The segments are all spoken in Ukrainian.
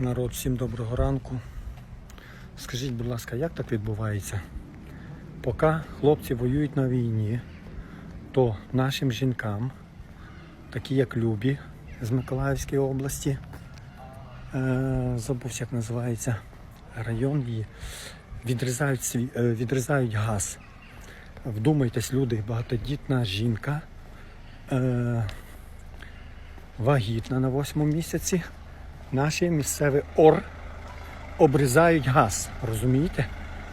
Народ, всім доброго ранку. Скажіть, будь ласка, як так відбувається? Поки хлопці воюють на війні, то нашим жінкам, такі як Любі з Миколаївської області, е, забувся, як називається район її, відрізають, свій, е, відрізають газ. Вдумайтесь, люди, багатодітна жінка, е, вагітна на восьмому місяці наші місцеві ор обрізають газ. Розумієте?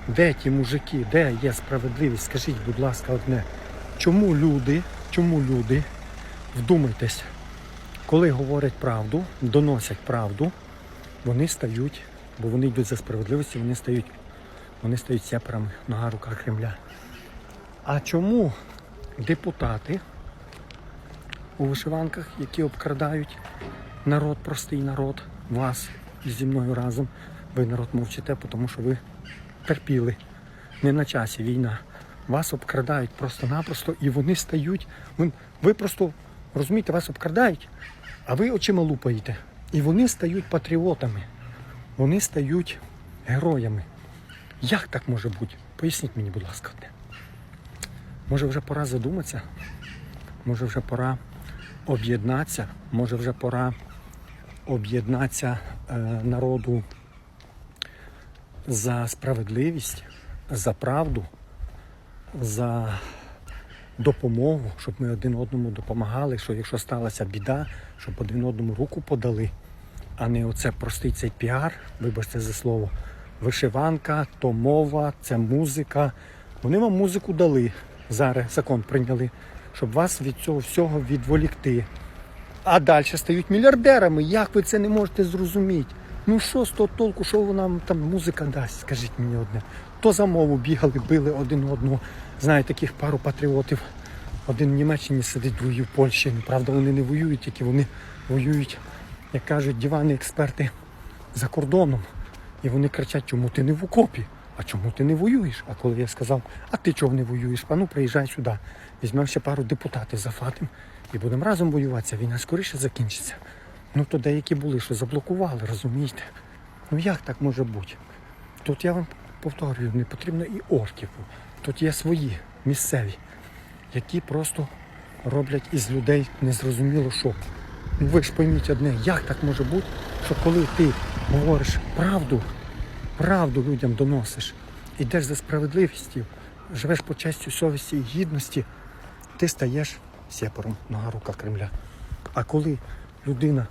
Де ті мужики, де є справедливість? Скажіть, будь ласка, одне. Чому люди, чому люди, вдумайтесь, коли говорять правду, доносять правду, вони стають, бо вони йдуть за справедливістю, вони стають, вони стають сепарами нога рука Кремля. А чому депутати у вишиванках, які обкрадають народ, простий народ, вас зі мною разом. Ви народ мовчите, тому що ви терпіли. Не на часі війна. Вас обкрадають просто-напросто і вони стають. Ви, просто розумієте, вас обкрадають, а ви очима лупаєте. І вони стають патріотами. Вони стають героями. Як так може бути? Поясніть мені, будь ласка, одне. Може вже пора задуматися? Може вже пора об'єднатися? Може вже пора об'єднатися е, народу за справедливість, за правду, за допомогу, щоб ми один одному допомагали, що якщо сталася біда, щоб один одному руку подали, а не оце простий цей піар, вибачте за слово, вишиванка, то мова, це музика. Вони вам музику дали, зараз закон прийняли, щоб вас від цього всього відволікти. А далі стають мільярдерами. Як ви це не можете зрозуміти? Ну що з того толку, що вона там музика дасть, скажіть мені одне. То за мову бігали, били один одного. Знаю таких пару патріотів. Один в Німеччині сидить, другий в Польщі. Ну, Правда, вони не воюють, тільки вони воюють, як кажуть, диванні експерти за кордоном. І вони кричать, чому ти не в окопі? А чому ти не воюєш? А коли я сказав, а ти чого не воюєш? А ну приїжджай сюди. Візьмемо ще пару депутатів зафатим і будемо разом воювати. Ця Війна скоріше закінчиться. Ну то деякі були, що заблокували, розумієте? Ну як так може бути? Тут я вам повторюю, не потрібно і орків. Тут є свої місцеві, які просто роблять із людей незрозуміло що. Ну ви ж пойміть одне, як так може бути, що коли ти говориш правду, правду людям доносиш, йдеш за справедливістю, живеш по честю совісті і гідності, ти стаєш сепаром нога рука Кремля. А коли людина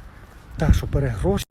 та, що бере гроші,